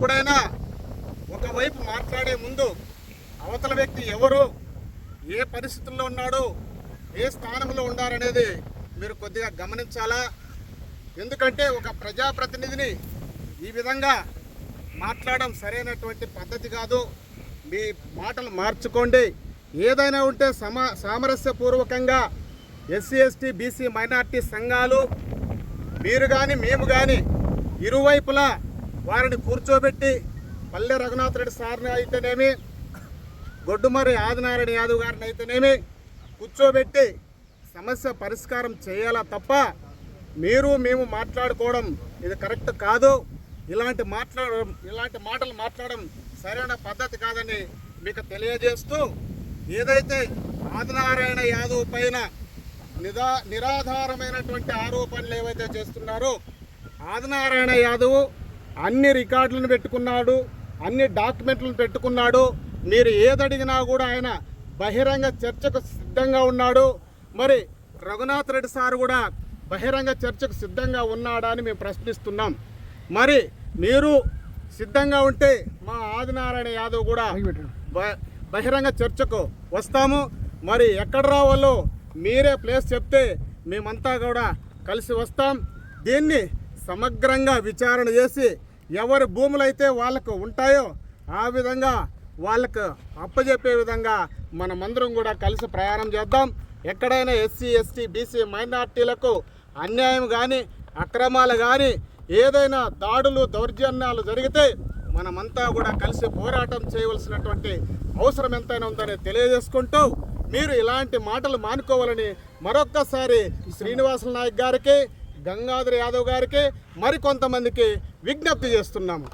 ఎప్పుడైనా ఒకవైపు మాట్లాడే ముందు అవతల వ్యక్తి ఎవరు ఏ పరిస్థితుల్లో ఉన్నాడు ఏ స్థానంలో ఉన్నారనేది మీరు కొద్దిగా గమనించాలా? ఎందుకంటే ఒక ప్రజాప్రతినిధిని ఈ విధంగా మాట్లాడడం సరైనటువంటి పద్ధతి కాదు. మీ మాటలు మార్చుకోండి. ఏదైనా ఉంటే సమా సామరస్యపూర్వకంగా ఎస్సీ ఎస్టీ బీసీ మైనార్టీ సంఘాలు మీరు కానీ మేము కానీ ఇరువైపులా వారిని కూర్చోబెట్టి పల్లె రఘునాథ్ రెడ్డి సార్ని అయితేనేమి గొడ్డుమరి ఆదినారాయణ యాదవ్ గారిని అయితేనేమి కూర్చోబెట్టి సమస్య పరిష్కారం చేయాలా తప్ప మీరు మేము మాట్లాడుకోవడం ఇది కరెక్ట్ కాదు. ఇలాంటి మాట్లాడడం ఇలాంటి మాటలు మాట్లాడడం సరైన పద్ధతి కాదని మీకు తెలియజేస్తూ ఏదైతే ఆదినారాయణ యాదవ్ పైన నిదా నిరాధారమైనటువంటి ఆరోపణలు ఏవైతే చేస్తున్నారో ఆదినారాయణ యాదవ్ అన్ని రికార్డులను పెట్టుకున్నాడు అన్ని డాక్యుమెంట్లను పెట్టుకున్నాడు. మీరు ఏదడిగినా కూడా ఆయన బహిరంగ చర్చకు సిద్ధంగా ఉన్నాడు. మరి రఘునాథ్ రెడ్డి సార్ కూడా బహిరంగ చర్చకు సిద్ధంగా ఉన్నాడా అని మేము ప్రశ్నిస్తున్నాం. మరి మీరు సిద్ధంగా ఉంటే మా ఆదినారాయణ యాదవ్ కూడా బహిరంగ చర్చకు వస్తాము. మరి ఎక్కడ రావాలో మీరే ప్లేస్ చెప్తే మేమంతా కూడా కలిసి వస్తాం. దీన్ని సమగ్రంగా విచారణ చేసి ఎవరి భూములు అయితే వాళ్ళకు ఉంటాయో ఆ విధంగా వాళ్ళకు అప్పజెప్పే విధంగా మనమందరం కూడా కలిసి ప్రయాణం చేద్దాం. ఎక్కడైనా ఎస్సీ ఎస్టీ బీసీ మైనార్టీలకు అన్యాయం కానీ అక్రమాలు కానీ ఏదైనా దాడులు దౌర్జన్యాలు జరిగితే మనమంతా కూడా కలిసి పోరాటం చేయవలసినటువంటి అవసరం ఎంతైనా ఉందని తెలియజేసుకుంటూ మీరు ఇలాంటి మాటలు మానుకోవాలని మరొక్కసారి శ్రీనివాసుల నాయక్ గారికి గంగాధర్ యాదవ్ గారికి మరికొంతమందికి విజ్ఞప్తి చేస్తున్నాము.